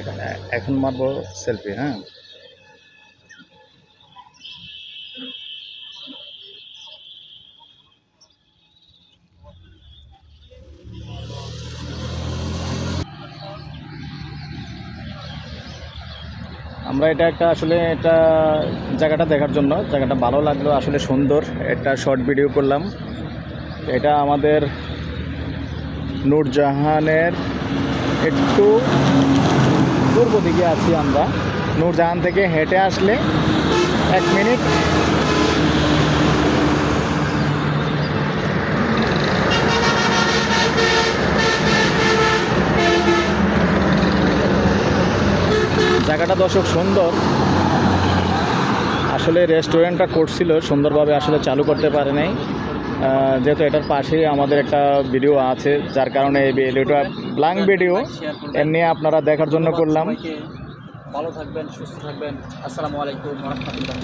এখন। এখন মারবো সেলফি হ্যাঁ? আমরা এটা একটা আসলে এটা জায়গাটা দেখার জন্য, জায়গাটা ভালো লাগল, আসলে সুন্দর। একটা শর্ট ভিডিও করলাম। এটা আমাদের নূরজাহানের একটু পূর্ব দিকে আছি আমরা। নূরজাহান থেকে হেঁটে আসলে এক মিনিট। জায়গাটা দর্শক সুন্দর। আসলে রেস্টুরেন্টটা করছিল, সুন্দরভাবে আসলে চালু করতে পারে নাই। যেহেতু এটার পাশেই আমাদের একটা ভিডিও আছে যার কারণে এই ভিডিওটা ব্লাঙ্ক ভিডিও এমনি আপনারা দেখার জন্য করলাম। ভালো থাকবেন সুস্থ থাকবেন। আসসালামু আলাইকুম রহমতুল্লাহি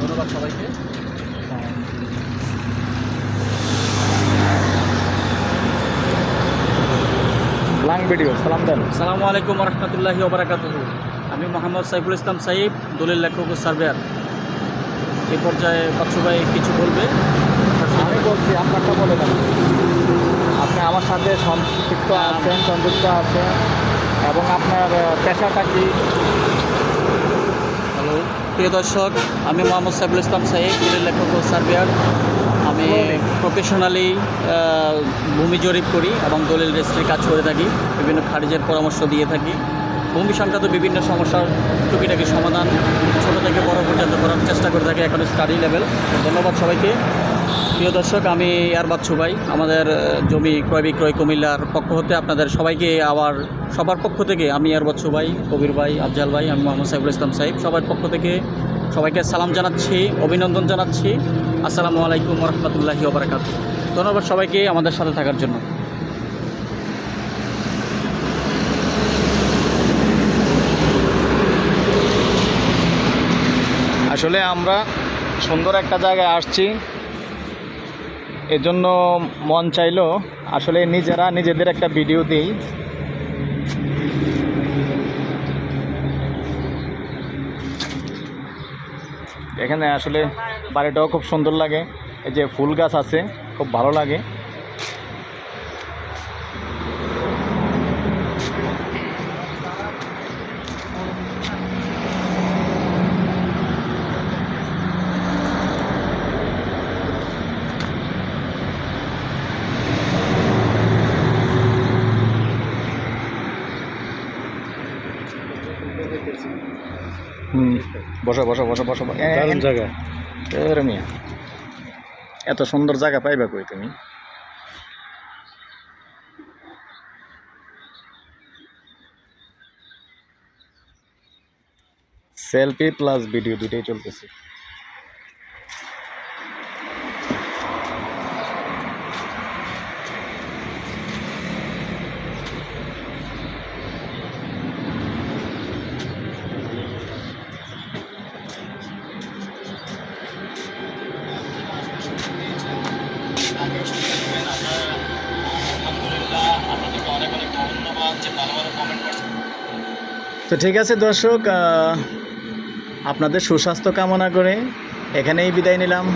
ধন্যবাদ সবাইকে। ব্লাঙ্ক ভিডিও সালাম দেন। আলাইকুম রহমতুল্লাহি আমি মোহাম্মদ সাইফুল ইসলাম সাইব দলিল লেখক সার্ভেয়ার। এই পর্যায়ে বাচ্চু ভাই কিছু বলবে? আমি বলছি আপনারটা বলে দেন। আপনি আমার সাথে সম্পৃক্ত আছেন সংযুক্ত আছেন এবং আপনার পেশাটা কি? হ্যালো প্রিয় দর্শক আমি মোহাম্মদ সাইফুল ইসলাম দলিল লেখক ও সার্ভেয়ার আমি প্রফেশনালি ভূমি জরিপ করি এবং দলিল রেজিস্ট্রির কাজ করে থাকি। বিভিন্ন খারিজের পরামর্শ দিয়ে থাকি। ভূমি সংক্রান্ত বিভিন্ন সমস্যার টুকিটাকি সমাধান ছোট থেকে বড় পর্যন্ত করার চেষ্টা করে থাকি এখন স্টাডি লেভেল ধন্যবাদ সবাইকে। প্রিয় দর্শক, আমি বাচ্চু ভাই আমাদের জমি ক্রয় বিক্রয় কুমিল্লার পক্ষ হতে আপনাদের সবাইকে আবার, সবার পক্ষ থেকে আমি বাচ্চু ভাই কবির ভাই, আফজাল ভাই, আমি মোহাম্মদ সাইফুল ইসলাম সাহেব। সবার পক্ষ থেকে সবাইকে সালাম জানাচ্ছি, অভিনন্দন জানাচ্ছি। আসসালামু আলাইকুম রহমতুল্লাহি ওবরাকাত ধন্যবাদ সবাইকে আমাদের সাথে থাকার জন্য। আসলে আমরা সুন্দর একটা জায়গায় আসছি। এজন্য মন চাইলো আসলে নিজেরা নিজেদের একটা ভিডিও দিই। এখানে আসলে বাড়িটাও খুব সুন্দর লাগে। এই যে ফুল গাছ আছে, খুব ভালো লাগে। হুম। বসো বসো বসো বসো দারুণ জায়গা। মিয়া। এত সুন্দর জায়গা পাইবা কই তুমি? সেলফি প্লাস ভিডিও দুটাই চলতেছে। তো ঠিক আছে দর্শক আপনাদের সুস্বাস্থ্য কামনা করে এখানেই বিদায় নিলাম।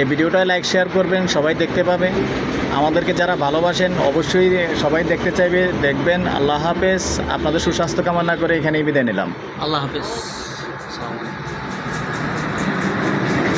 এই ভিডিওটা লাইক শেয়ার করবেন সবাই দেখতে পাবে। আমাদেরকে যারা ভালোবাসেন অবশ্যই সবাই দেখতে চাইবে দেখবেন। আল্লাহ হাফেজ আপনাদের সুস্বাস্থ্য কামনা করে এখানেই বিদায় নিলাম। আল্লাহ হাফিজ।